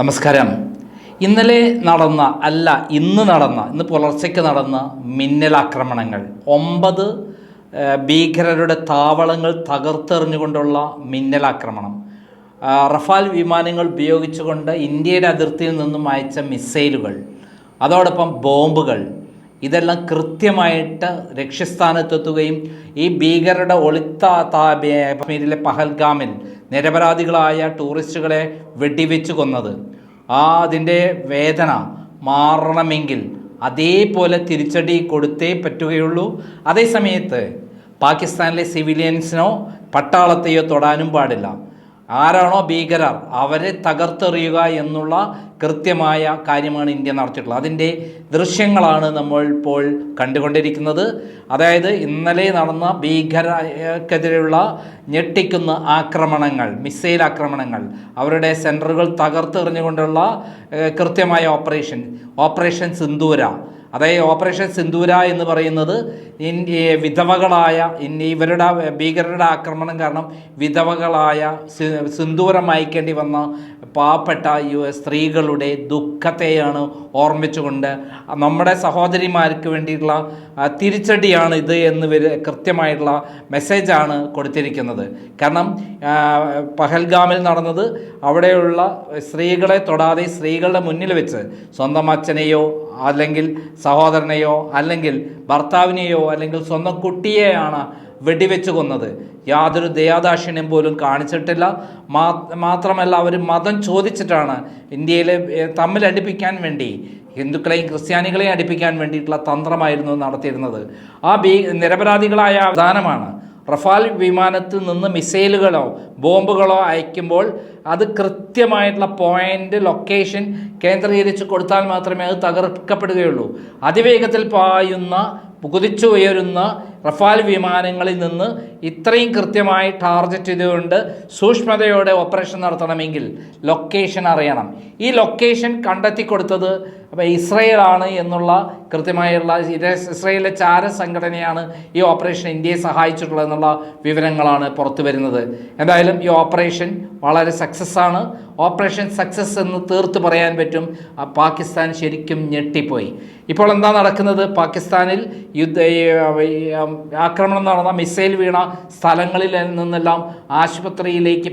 നമസ്കാരം. ഇന്നലെ നടന്ന അല്ല ഇന്ന് നടന്ന ഇന്ന് പുലർച്ചയ്ക്ക് നടന്ന മിന്നലാക്രമണങ്ങൾ. ഒമ്പത് ഭീകരരുടെ താവളങ്ങൾ തകർത്തെറിഞ്ഞുകൊണ്ടുള്ള മിന്നലാക്രമണം. റഫാൽ വിമാനങ്ങൾ ഉപയോഗിച്ചുകൊണ്ട് ഇന്ത്യയുടെ അതിർത്തിയിൽ നിന്നും അയച്ച മിസൈലുകൾ അതോടൊപ്പം ബോംബുകൾ ഇതെല്ലാം കൃത്യമായിട്ട് ലക്ഷ്യസ്ഥാനത്തെത്തുകയും ഈ ഭീകരരുടെ ഒളിത്ത കാശ്മീരിലെ പഹൽഗാമിൽ നിരപരാധികളായ ടൂറിസ്റ്റുകളെ വെടിവെച്ച് കൊന്നത്. ആ അതിന്റെ വേദന മാറണമെങ്കിൽ അതേപോലെ തിരിച്ചടി കൊടുത്തേ പറ്റുകയുള്ളൂ. അതേസമയത്ത് പാകിസ്ഥാനിലെ സിവിലിയൻസിനോ പട്ടാളത്തെയോ തൊടാനും പാടില്ല. ആരാണോ ഭീകരർ അവരെ തകർത്തെറിയുക എന്നുള്ള കൃത്യമായ കാര്യമാണ് ഇന്ത്യ നടത്തിയിട്ടുള്ളത്. അതിന്റെ ദൃശ്യങ്ങളാണ് നമ്മൾ ഇപ്പോൾ കണ്ടുകൊണ്ടിരിക്കുന്നത്. അതായത് ഇന്നലെ നടന്ന ഭീകരക്കെതിരെയുള്ള ഞെട്ടിക്കുന്ന ആക്രമണങ്ങൾ മിസൈൽ ആക്രമണങ്ങൾ അവരുടെ സെന്ററുകൾ തകർത്തെറിഞ്ഞുകൊണ്ടുള്ള കൃത്യമായ ഓപ്പറേഷൻ ഓപ്പറേഷൻ സിന്ദൂര അതായത് ഓപ്പറേഷൻ സിന്ദൂര എന്ന് പറയുന്നത് വിധവകളായ ഇവരുടെ ഭീകരരുടെ ആക്രമണം കാരണം വിധവകളായ സിന്ദൂരം അയക്കേണ്ടി വന്ന പാവപ്പെട്ട സ്ത്രീകളുടെ ദുഃഖത്തെയാണ് ഓർമ്മിച്ചുകൊണ്ട് നമ്മുടെ സഹോദരിമാർക്ക് വേണ്ടിയിട്ടുള്ള തിരിച്ചടിയാണ് ഇത് എന്ന് കൃത്യമായിട്ടുള്ള മെസ്സേജാണ് കൊടുത്തിരിക്കുന്നത്. കാരണം പഹൽഗാമിൽ നടന്നത് അവിടെയുള്ള സ്ത്രീകളെ തൊടാതെ സ്ത്രീകളുടെ മുന്നിൽ വെച്ച് സ്വന്തം അച്ഛനെയോ അല്ലെങ്കിൽ സഹോദരനെയോ അല്ലെങ്കിൽ ഭർത്താവിനെയോ അല്ലെങ്കിൽ സ്വന്തം കുട്ടിയെയാണ് വെടിവെച്ച് കൊന്നത്. യാതൊരു ദയാദാക്ഷിണ്യം പോലും കാണിച്ചിട്ടില്ല. മാത്രമല്ല അവർ മതം ചോദിച്ചിട്ടാണ് ഇന്ത്യയിലെ തമ്മിൽ അടുപ്പിക്കാൻ വേണ്ടി ഹിന്ദുക്കളെയും ക്രിസ്ത്യാനികളെയും അടുപ്പിക്കാൻ വേണ്ടിയിട്ടുള്ള തന്ത്രമായിരുന്നു നടത്തിയിരുന്നത്. ആ നിരപരാധികളായ പ്രധാനമാണ് റഫാൽ വിമാനത്തിൽ നിന്ന് മിസൈലുകളോ ബോംബുകളോ അയക്കുമ്പോൾ അത് കൃത്യമായിട്ടുള്ള പോയിന്റ് ലൊക്കേഷൻ കേന്ദ്രീകരിച്ച് കൊടുത്താൽ മാത്രമേ അത് തകർക്കപ്പെടുകയുള്ളൂ. അതിവേഗത്തിൽ പായുന്ന കുതിച്ചു ഉയരുന്ന റഫാൽ വിമാനങ്ങളിൽ നിന്ന് ഇത്രയും കൃത്യമായി ടാർഗറ്റ് ചെയ്തുകൊണ്ട് സൂക്ഷ്മതയോടെ ഓപ്പറേഷൻ നടത്തണമെങ്കിൽ ലൊക്കേഷൻ അറിയണം. ഈ ലൊക്കേഷൻ കണ്ടെത്തി കൊടുത്തത് അപ്പോൾ ഇസ്രയേലാണ് എന്നുള്ള കൃത്യമായുള്ള ഇസ്രയേലിലെ ചാര സംഘടനയാണ് ഈ ഓപ്പറേഷൻ ഇന്ത്യയെ സഹായിച്ചിട്ടുള്ളത് എന്നുള്ള വിവരങ്ങളാണ് പുറത്തു വരുന്നത്. എന്തായാലും ഈ ഓപ്പറേഷൻ വളരെ സക്സസ് ആണ്. ഓപ്പറേഷൻ സക്സസ് എന്ന് തീർത്ത് പറയാൻ പറ്റും. പാകിസ്ഥാൻ ശരിക്കും ഞെട്ടിപ്പോയി. ഇപ്പോൾ എന്താ നടക്കുന്നത്? പാകിസ്ഥാനിൽ യുദ്ധ ആക്രമണം നടന്ന മിസൈൽ വീണ സ്ഥലങ്ങളിൽ നിന്നെല്ലാം ആശുപത്രിയിലേക്ക്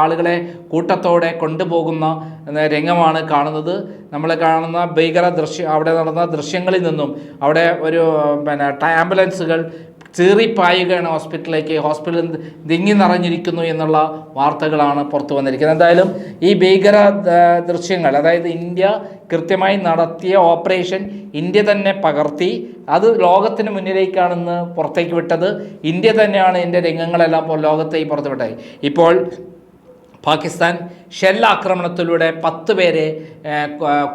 ആളുകളെ കൂട്ടത്തോടെ കൊണ്ടുപോകുന്ന രംഗമാണ് കാണുന്നത്. നമ്മൾ കാണുന്ന ഭീകര ദൃശ്യ അവിടെ നടന്ന ദൃശ്യങ്ങളിൽ നിന്നും അവിടെ ഒരു പിന്നെ ആംബുലൻസുകൾ ചീറിപ്പായുകയാണ് ഹോസ്പിറ്റലിലേക്ക്. ഹോസ്പിറ്റലിൽ തിങ്ങി നിറഞ്ഞിരിക്കുന്നു എന്നുള്ള വാർത്തകളാണ് പുറത്തു വന്നിരിക്കുന്നത്. എന്തായാലും ഈ ഭീകര ദൃശ്യങ്ങൾ അതായത് ഇന്ത്യ കൃത്യമായി നടത്തിയ ഓപ്പറേഷൻ ഇന്ത്യ തന്നെ പകർത്തി. അത് ലോകത്തിന് മുന്നിലേക്കാണെന്ന് പുറത്തേക്ക് വിട്ടത്. ഇന്ത്യ തന്നെയാണ് ഇതിന്റെ രംഗങ്ങളെല്ലാം ലോകത്തേക്ക് പുറത്തു വിട്ടത് ഇപ്പോൾ പാകിസ്ഥാൻ ഷെല്ലാക്രമണത്തിലൂടെ പത്ത് പേരെ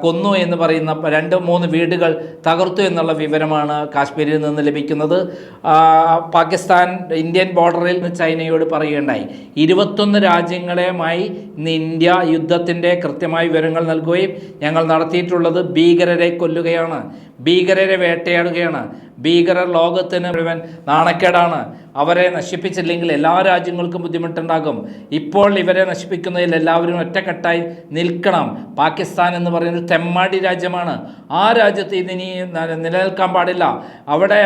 കൊന്നു എന്ന് പറയുന്ന രണ്ട് മൂന്ന് വീടുകൾ തകർത്തു എന്നുള്ള വിവരമാണ് കാശ്മീരിൽ നിന്ന് ലഭിക്കുന്നത്. പാകിസ്ഥാൻ ഇന്ത്യൻ ബോർഡറിൽ നിന്ന് ചൈനയോട് പറയുകയുണ്ടായി ഇരുപത്തൊന്ന് രാജ്യങ്ങളുമായി ഇന്ന് ഇന്ത്യ യുദ്ധത്തിന്റെ കൃത്യമായ വിവരങ്ങൾ നൽകുകയും ഞങ്ങൾ നടത്തിയിട്ടുള്ളത് ഭീകരരെ കൊല്ലുകയാണ് ഭീകരരെ വേട്ടയാടുകയാണ് ഭീകരർ ലോകത്തിന് മുഴുവൻ നാണക്കേടാണ് അവരെ നശിപ്പിച്ചില്ലെങ്കിൽ എല്ലാ രാജ്യങ്ങൾക്കും ബുദ്ധിമുട്ടുണ്ടാകും. ഇപ്പോൾ ഇവരെ നശിപ്പിക്കുന്നതിൽ എല്ലാവരും ഒറ്റക്കെട്ടായി നിൽക്കണം. പാകിസ്ഥാൻ എന്ന് പറയുന്നത് തെമ്മാടി രാജ്യമാണ്. ആ രാജ്യത്ത് ഇതിനി നിലനിൽക്കാൻ പാടില്ല. അവിടെ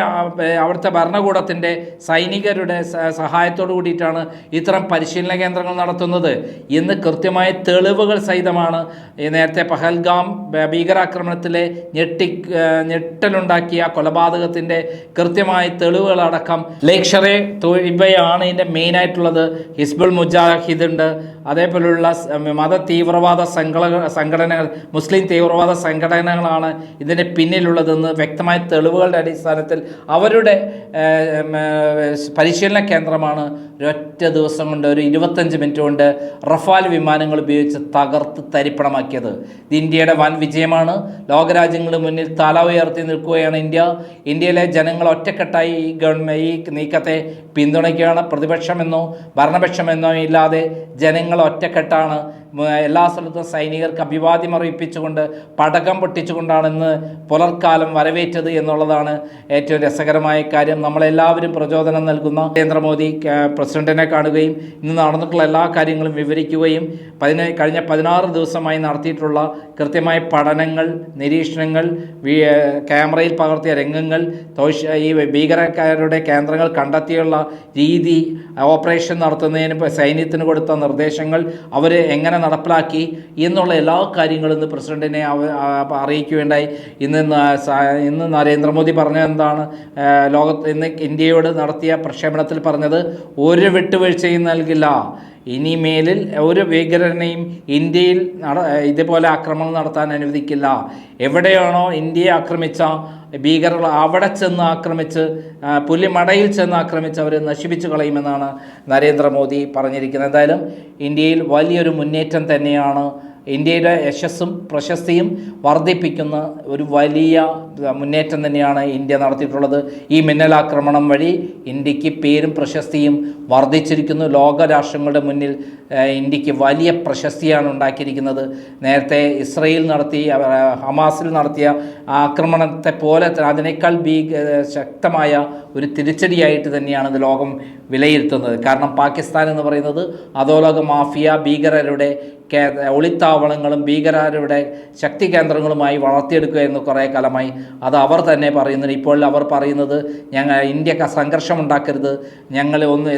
അവിടുത്തെ ഭരണകൂടത്തിന്റെ സൈനികരുടെ സഹായത്തോടു കൂടിയിട്ടാണ് ഇത്തരം പരിശീലന കേന്ദ്രങ്ങൾ നടത്തുന്നത്. ഇന്ന് കൃത്യമായ തെളിവുകൾ സഹിതമാണ് നേരത്തെ പഹൽഗാം ഭീകരാക്രമണത്തിലെ ഞെട്ടി ഞെട്ടലുണ്ടാക്കിയ കൊലപാതകത്തിന്റെ കൃത്യമായ തെളിവുകളടക്കം ലേക്ഷറെ തൊഴിബയാണ് ഇതിന്റെ മെയിനായിട്ടുള്ളത് ഹിസ്ബുൾ മുജാഹിദ് ഉണ്ട് അതേപോലെയുള്ള മത തീവ്രവാദ സംഘട സംഘടനകൾ മുസ്ലിം തീവ്രവാദ സംഘടനകളാണ് ഇതിന്റെ പിന്നിലുള്ളതെന്ന് വ്യക്തമായ തെളിവുകളുടെ അടിസ്ഥാനത്തിൽ അവരുടെ പരിശീലന കേന്ദ്രമാണ് ഒരൊറ്റ ദിവസം കൊണ്ട് ഒരു ഇരുപത്തഞ്ച് മിനിറ്റ് കൊണ്ട് റഫാൽ വിമാനങ്ങൾ ഉപയോഗിച്ച് തകർത്ത് തരിപ്പണമാക്കിയത്. ഇത് ഇന്ത്യയുടെ വൻ വിജയമാണ്. ലോകരാജ്യങ്ങളുടെ മുന്നിൽ തല ഉയർത്തി നിൽക്കുകയാണ് ഇന്ത്യ. ഇന്ത്യയിലെ ജനങ്ങൾ ഒറ്റക്കെട്ടായി ഈ ഗവൺമെന്റ് ഈ നീക്കത്തെ പിന്തുണയ്ക്കുകയാണ്. പ്രതിപക്ഷമെന്നോ ഭരണപക്ഷമെന്നോ ഇല്ലാതെ ജനങ്ങൾ ഒറ്റക്കെട്ടാണ്. എല്ലാ സ്ഥലത്തും സൈനികർക്ക് അഭിവാദ്യം അറിയിപ്പിച്ചുകൊണ്ട് പടക്കം പൊട്ടിച്ചുകൊണ്ടാണ് ഇന്ന് പുലർക്കാലം വരവേറ്റത് എന്നുള്ളതാണ് ഏറ്റവും രസകരമായ കാര്യം. നമ്മളെല്ലാവരും പ്രചോദനം നൽകുന്ന നരേന്ദ്രമോദി പ്രസിഡന്റ് പ്രസിഡന്റിനെ കാണുകയും ഇന്ന് നടന്നിട്ടുള്ള എല്ലാ കാര്യങ്ങളും വിവരിക്കുകയും പതിന കഴിഞ്ഞ പതിനാറ് ദിവസമായി നടത്തിയിട്ടുള്ള കൃത്യമായ പഠനങ്ങൾ നിരീക്ഷണങ്ങൾ ക്യാമറയിൽ പകർത്തിയ രംഗങ്ങൾ ഈ ഭീകരക്കാരുടെ കേന്ദ്രങ്ങൾ കണ്ടെത്തിയുള്ള രീതി ഓപ്പറേഷൻ നടത്തുന്നതിന് സൈന്യത്തിന് കൊടുത്ത നിർദ്ദേശങ്ങൾ അവർ എങ്ങനെ നടപ്പിലാക്കി എന്നുള്ള എല്ലാ കാര്യങ്ങളും ഇന്ന് പ്രസിഡന്റിനെ അറിയിക്കുകയുണ്ടായി. ഇന്ന് ഇന്ന് നരേന്ദ്രമോദി പറഞ്ഞത് എന്താണ് ലോകത്ത് ഇന്ന് ഇന്ത്യയോട് നടത്തിയ പ്രക്ഷേപണത്തിൽ പറഞ്ഞത് ഒരു വിട്ടുവീഴ്ചയും നൽകില്ല. ഇനി മേലിൽ ഒരു ഭീകരനെയും ഇന്ത്യയിൽ നട ഇതുപോലെ ആക്രമണം നടത്താൻ അനുവദിക്കില്ല. എവിടെയാണോ ഇന്ത്യയെ ആക്രമിച്ച ഭീകരർ അവിടെ ചെന്ന് ആക്രമിച്ച് പുലിമടയിൽ ചെന്ന് ആക്രമിച്ച് അവരെ നശിപ്പിച്ചു കളയുമെന്നാണ് നരേന്ദ്രമോദി പറഞ്ഞിരിക്കുന്നത്. എന്തായാലും ഇന്ത്യയിൽ വലിയൊരു മുന്നേറ്റം തന്നെയാണ് ഇന്ത്യയുടെ യശസ്സും പ്രശസ്തിയും വർദ്ധിപ്പിക്കുന്ന ഒരു വലിയ മുന്നേറ്റം തന്നെയാണ് ഇന്ത്യ നടത്തിയിട്ടുള്ളത്. ഈ മിന്നലാക്രമണം വഴി ഇന്ത്യയ്ക്ക് പേരും പ്രശസ്തിയും വർദ്ധിച്ചിരിക്കുന്നു. ലോകരാഷ്ട്രങ്ങളുടെ മുന്നിൽ ഇന്ത്യയ്ക്ക് വലിയ പ്രശസ്തിയാണ് ഉണ്ടാക്കിയിരിക്കുന്നത്. നേരത്തെ ഇസ്രയേൽ നടത്തി ഹമാസിൽ നടത്തിയ ആക്രമണത്തെ പോലെ അതിനേക്കാൾ ഭീക ശക്തമായ ഒരു തിരിച്ചടിയായിട്ട് തന്നെയാണ് ഇത് ലോകം വിലയിരുത്തുന്നത്. കാരണം പാകിസ്ഥാൻ എന്ന് പറയുന്നത് അധോലോക മാഫിയ ഭീകരരുടെ ഒളിത്താവളങ്ങളും ഭീകരരുടെ ശക്തി കേന്ദ്രങ്ങളുമായി വളർത്തിയെടുക്കുകയായിരുന്നു കുറേ കാലമായി അത് അവർ തന്നെ പറയുന്നുണ്ട് ഇപ്പോൾ അവർ പറയുന്നത് ഞങ്ങൾ ഇന്ത്യയ്ക്ക് സംഘർഷം ഉണ്ടാക്കരുത്. ഞങ്ങൾ ഒന്ന്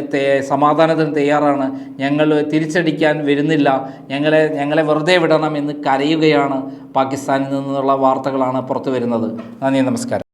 സമാധാനത്തിന് തയ്യാറാണ്. ഞങ്ങൾ തിരിച്ചടിക്കാൻ വരുന്നില്ല. ഞങ്ങളെ ഞങ്ങളെ വെറുതെ വിടണം എന്ന് കരയുകയാണ് പാകിസ്ഥാനിൽ നിന്നുള്ള വാർത്തകളാണ് പുറത്തു വരുന്നത് നന്ദി നമസ്കാരം.